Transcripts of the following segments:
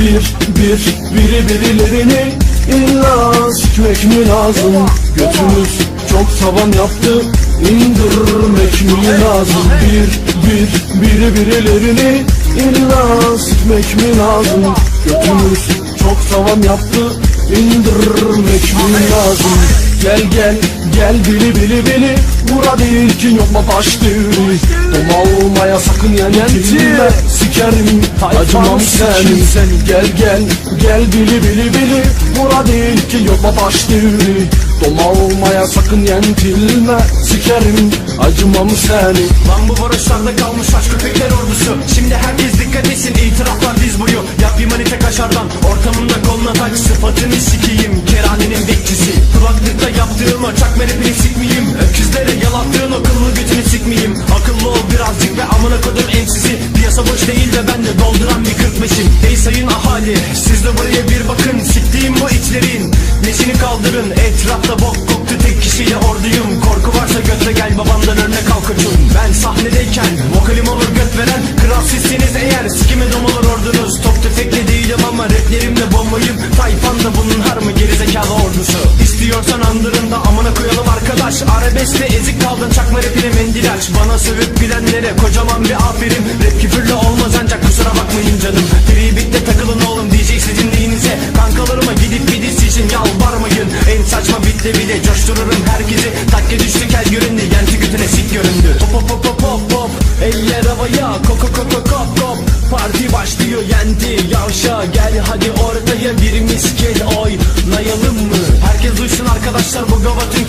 Bir, bir, biri birilerini illa sikmek mi lazım? Götümüz çok tavan yaptı indirmek mi lazım? Bir, bir, biri birilerini illa sikmek mi lazım? Götümüz çok tavan yaptı indirmek mi lazım? Gel gel gel bili bili bili Bura değil ki yok mu taş devri Olmaya sakın yenilme Sikerim acımam senin Gel gel gel bili bili bili. Bura değil ki yok mu taş devri Doma olmaya sakın yenilme Sikerim acımam seni Lan bu barışlarda kalmış aşk köpekler ordusu. Şimdi herkes dikkat etsin itiraflar diz boyu Yap bir manite kaşardan ortamında koluna taç Sıfatını bekçisi Yaptığım o çakma rapini sikmeyeyim. Öküzlere yalattığın o kıllı götünü sikmeyeyim. Akıllı ol birazcık ve amına kodum emsisi. Piyasa boş değil de ben de dolduran bir kırk meşin Ey sayın ahali siz de buraya bir bakın. Siktiğim bu içlerin. Neşini kaldırın Etrafta arkadaş Arabeskte ezik kaldın çakma rapine mendil aç Bana sövüp bilenlere kocaman bir aferin. Rap küfürlü olmaz ancak kusura bakmayın canım. Tribikte takılın oğlum DJ sizin neyinize Kankalarıma gidip bir diss için yalvarmayın. En saçma bitle bile coştururum herkesi. Takke düştü kel göründü yenti götüne sik göründü. Hop hop hop hop hop hop. Eller havaya koko koko kop kop Parti başlıyor yendi yavşa. Gel hadi ortaya bir misket oynayalım mı? Herkes duysun arkadaşlar bu gavatın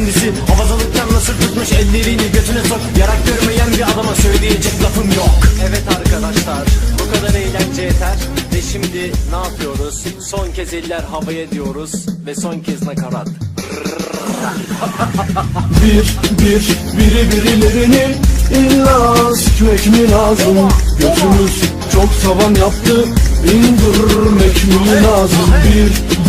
kendisi Havazalıktan nasıl tutmuş ellerini götüne sok. Yarak görmeyen bir adama söyleyecek lafım yok. Evet arkadaşlar bu kadar eğlence yeter. Ve şimdi ne yapıyoruz? Son kez eller havaya diyoruz Ve son kez nakarat. Bir, bir, biri birilerini illa sikmek mi lazım? Götümüz çok tavan yaptı. İndirmek mi lazım? Bir,